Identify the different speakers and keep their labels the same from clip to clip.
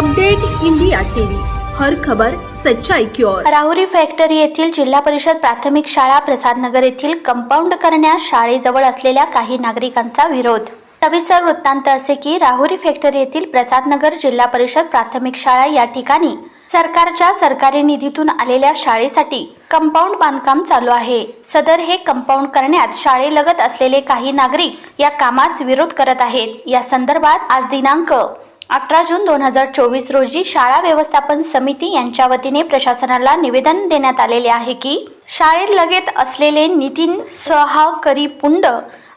Speaker 1: Update India TV. हर खबर सच्चाई की ओर.
Speaker 2: राहुरी फॅक्टरी येथील जिल्हा परिषद प्राथमिक शाळा प्रसादनगर येथील कंपाऊंड करण्यास शाळेजवळ असलेल्या काही नागरिकांचा विरोध. सविस्तर वृत्तांत असे की राहुरी फॅक्टरी येथील प्रसादनगर जिल्हा परिषद प्राथमिक शाळा या ठिकाणी सरकारच्या सरकारी निधीतून आलेल्या शाळेसाठी कंपाऊंड बांधकाम चालू आहे. सदर हे कंपाऊंड करण्यात शाळेलगत असलेले काही नागरिक या कामास विरोध करत आहेत. या संदर्भात आज दिनांक अठरा जून दोन हजार चोवीस रोजी शाळा व्यवस्थापन समिती यांच्या वतीने प्रशासनाला निवेदन देण्यात आलेले आहे की शाळेत लगेच असलेले नितीन सहाकरी पुंड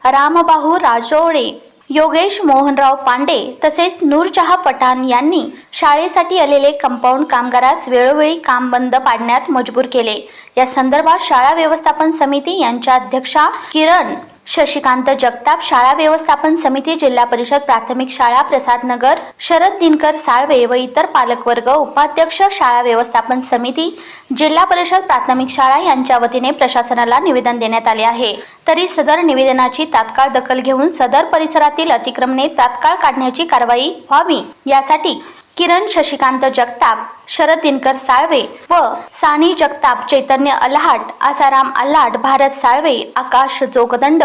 Speaker 2: रामबाहू राजोळे योगेश मोहनराव पांडे तसेच नूरजहा पठाण यांनी शाळेसाठी आलेले कंपाऊंड कामगारास वेळोवेळी काम बंद पाडण्यात मजबूर केले. या संदर्भात शाळा व्यवस्थापन समिती यांच्या अध्यक्षा किरण शशिकांत जगताप शाळा व्यवस्थापन समिती जिल्हा परिषद प्राथमिक शाळा प्रसादनगर शरद दिनकर साळवे व इतर पालकवर्ग उपाध्यक्ष शाळा व्यवस्थापन समिती जिल्हा परिषद प्राथमिक शाळा यांच्या वतीने प्रशासनाला निवेदन देण्यात आले आहे. तरी सदर निवेदनाची तात्काळ दखल घेऊन सदर परिसरातील अतिक्रमणे तात्काळ काढण्याची कारवाई व्हावी यासाठी किरण शशिकांत जगताप शरद दिनकर साळवे व सानी जगताप चैतन्य अल्हाट आसाराम अल्हाट भारत साळवे आकाश जोगदंड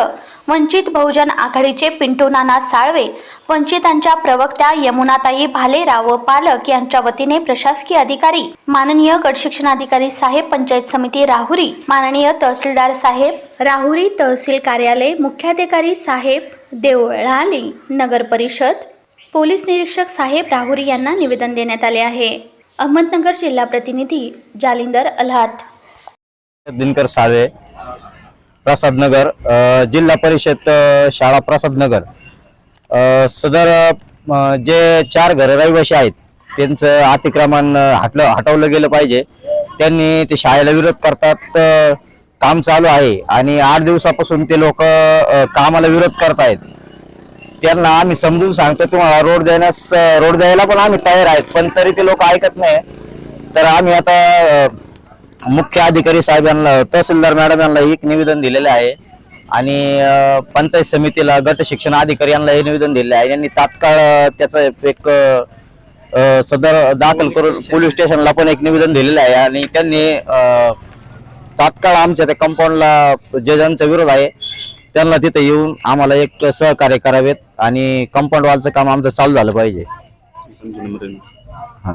Speaker 2: वंचित बहुजन आघाडीचे पिंटू नाना साळवे वंचितांच्या प्रवक्त्या यमुनाताई भालेराव व पालक यांच्या वतीने प्रशासकीय अधिकारी माननीय गटशिक्षणाधिकारी साहेब पंचायत समिती राहुरी माननीय तहसीलदार साहेब राहुरी तहसील कार्यालय मुख्याधिकारी साहेब देवळाली नगर परिषद पोलीस निरीक्षक साहेब राहुरी यांना निवेदन देण्यात आले आहे. अहमदनगर जिल्हा प्रतिनिधी जालिंदर अल्हाट.
Speaker 3: दिनकर साळवे प्रसादनगर जिल्हा परिषद शाळा प्रसादनगर सदर अ, जे चार घर रहिवासी आहेत त्यांचं अतिक्रमण हटलं हटवलं गेलं पाहिजे. त्यांनी ते शाळेला विरोध करतात अ, काम चालू आहे. आणि आठ दिवसापासून ते लोक कामाला विरोध करतायत. त्यांना आम्ही समजून सांगतो तुम्हाला रोड देण्यास रोड द्यायला पण आम्ही तयार आहेत पण तरी ते लोक ऐकत नाही. तर आम्ही आता मुख्य अधिकारी साहेबांना तहसीलदार मॅडम यांना एक निवेदन दिलेलं आहे. आणि पंचायत समितीला गट शिक्षण अधिकारी यांना हे निवेदन दिलेलं आहे. यांनी तात्काळ त्याचं एक सदर दाखल करून पोलीस स्टेशनला पण एक निवेदन दिलेलं आहे. आणि त्यांनी तात्काळ आमच्या त्या कंपाऊंडला जे ज्यांचा विरोध आहे त्यांना तिथे येऊन आम्हाला एक सहकार्य करावेत आणि कंपाऊंड वॉलचं काम आमचं चालू झालं पाहिजे. हा.